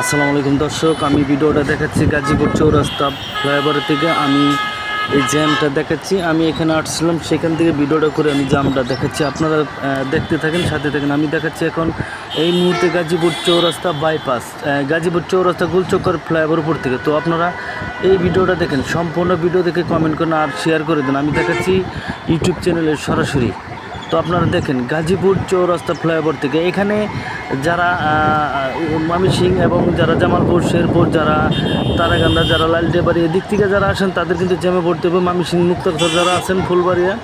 আসসালামু আলাইকুম দর্শক, আমি ভিডিওটা দেখাচ্ছি গাজীপুর চৌরাস্তা ফ্লাইওভার থেকে। আমি এই জ্যামটা দেখাচ্ছি, আমি এখানে আসছিলাম, সেখান থেকে ভিডিওটা করে আমি জ্যামটা দেখাচ্ছি। আপনারা দেখতে থাকেন, সাথে থাকেন। আমি দেখাচ্ছি এখন এই মুহূর্তে গাজীপুর চৌরাস্তা বাইপাস গাজীপুর চৌরাস্তা গুলচক্কর ফ্লাইওভার উপর থেকে। তো আপনারা এই ভিডিওটা দেখেন, সম্পূর্ণ ভিডিও দেখে কমেন্ট করেন আর শেয়ার করে দেন। আমি দেখাচ্ছি ইউটিউব চ্যানেলে সরাসরি। তো আপনারা দেখেন, গাজীপুর চৌরাস্তা ফ্লাইওভার থেকে এখানে যারা মামি সিং এবং যারা জামালপুর, শেরপুর, যারা তারাকান্দা যারা লালটেবাড়ি, এদিক থেকে যারা আসেন, তাদের কিন্তু জ্যামে পড়তে হবে। মামি সিং মুক্তাক্ষর যারা আছেন ফুলবাড়িয়া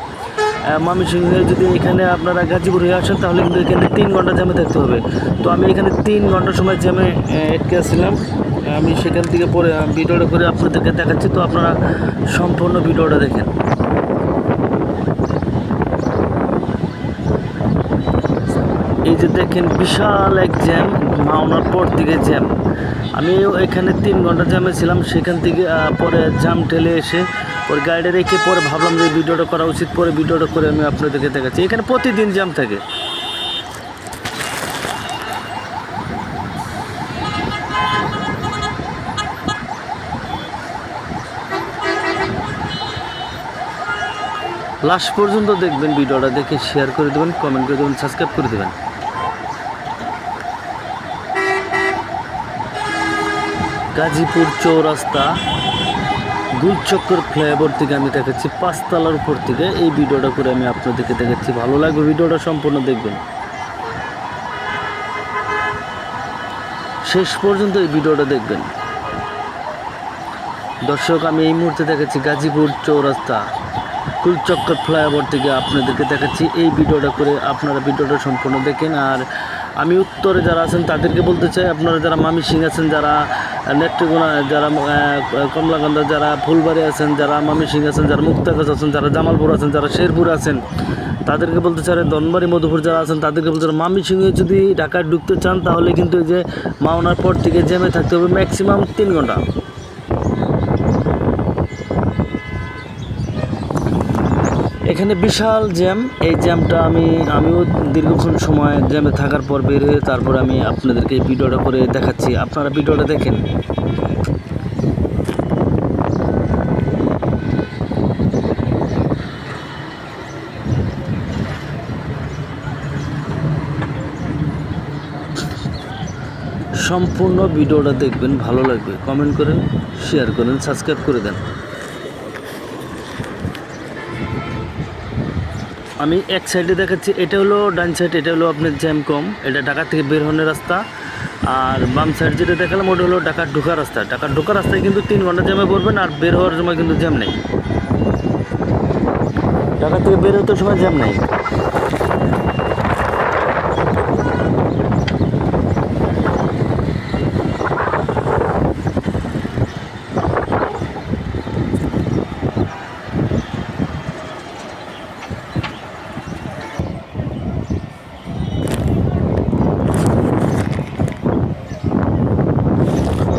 মামি সিং যদি এখানে আপনারা গাজীপুর হয়ে আসেন, তাহলে কিন্তু এখানে তিন ঘণ্টা জ্যামে থাকতে হবে। তো আমি এখানে তিন ঘণ্টার সময় জ্যামে এটকে আসছিলাম আমি সেখান থেকে পরে ভিডিওটা করে আপনাদেরকে দেখাচ্ছি। তো আপনারা সম্পূর্ণ ভিডিওটা দেখেন। যে দেখেন বিশাল এক জ্যাম মাওনার পর থেকে জ্যাম আমি এখানে তিন ঘণ্টা জ্যামে ছিলাম, সেখান থেকে পরে জ্যাম ঠেলে এসে ওর গাড়ি রেখে পরে ভাবলাম যে ভিডিওটা করা উচিত, পরে ভিডিওটা করে আমি আপনাদেরকে দেখাচ্ছি। এখানে প্রতিদিন জ্যাম থাকে। লাস্ট পর্যন্ত দেখবেন ভিডিওটা, দেখে শেয়ার করে দেবেন কমেন্ট করে দেবেন সাবস্ক্রাইব করে দেবেন। গাজীপুর চৌরাস্তা, গুলচক্কর ফ্লাইওভার থেকে আমি দেখাচ্ছি, পাঁচতলার উপর থেকে। এই ভিডিওটা করে আমি আপনাদেরকে দেখাচ্ছি। ভালো লাগবে ভিডিওটা সম্পূর্ণ দেখবেন। শেষ পর্যন্ত এই ভিডিওটা দেখবেন। দর্শক, আমি এই মুহূর্তে দেখাচ্ছি গাজীপুর চৌরাস্তা। কুলচক্কর ফ্লাইওভার থেকে আপনাদেরকে দেখাচ্ছি এই ভিডিওটা করে আপনারা ভিডিওটা সম্পূর্ণ দেখেন। আর আমি উত্তরে যারা আছেন, তাদেরকে বলতে চাই, আপনারা যারা মামি সিং আছেন, যারা নেত্রকোনা, যারা কমলাকান্দা, যারা ফুলবাড়ি আছেন, যারা মামি সিং আছেন, যারা মুক্তাগাছ আছেন, যারা জামালপুর আছেন, যারা শেরপুর আছেন, তাদেরকে বলতে চাই ধনবাড়ি মধুপুর যারা আছেন, তাদেরকে বলতে মামি সিংয়ে যদি ঢাকায় ঢুকতে চান, তাহলে কিন্তু এই যে মাওনার পর থেকে জেমে থাকতে হবে ম্যাক্সিমাম তিন ঘণ্টা। এখানে বিশাল জ্যাম। এই জ্যামটা আমি, আমিও দীর্ঘক্ষণ সময় জ্যামে থাকার পর বের হয়ে তারপর আমি আপনাদেরকে এই ভিডিওটা করে দেখাচ্ছি। আপনারা ভিডিওটা দেখেন। সম্পূর্ণ ভিডিওটা দেখবেন, ভালো লাগবে। কমেন্ট করেন, শেয়ার করেন, সাবস্ক্রাইব করে দেন। আমি এক সাইডে দেখাচ্ছি, এটা হলো ডান সাইড এটা হলো আপনার জ্যাম কম, এটা ঢাকা থেকে বের হওয়ার রাস্তা। আর বাম সাইড যেটা দেখালাম, ওটা হলো ঢাকার ঢোকার রাস্তা। ঢাকার ঢোকার রাস্তায় কিন্তু তিন ঘণ্টা জ্যামে পড়বেন আর বের হওয়ার সময় কিন্তু জ্যাম নেই। ঢাকা থেকে বের হতে সময় জ্যাম নেই।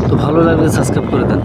তো ভালো লাগলে সাবস্ক্রাইব করে দেন।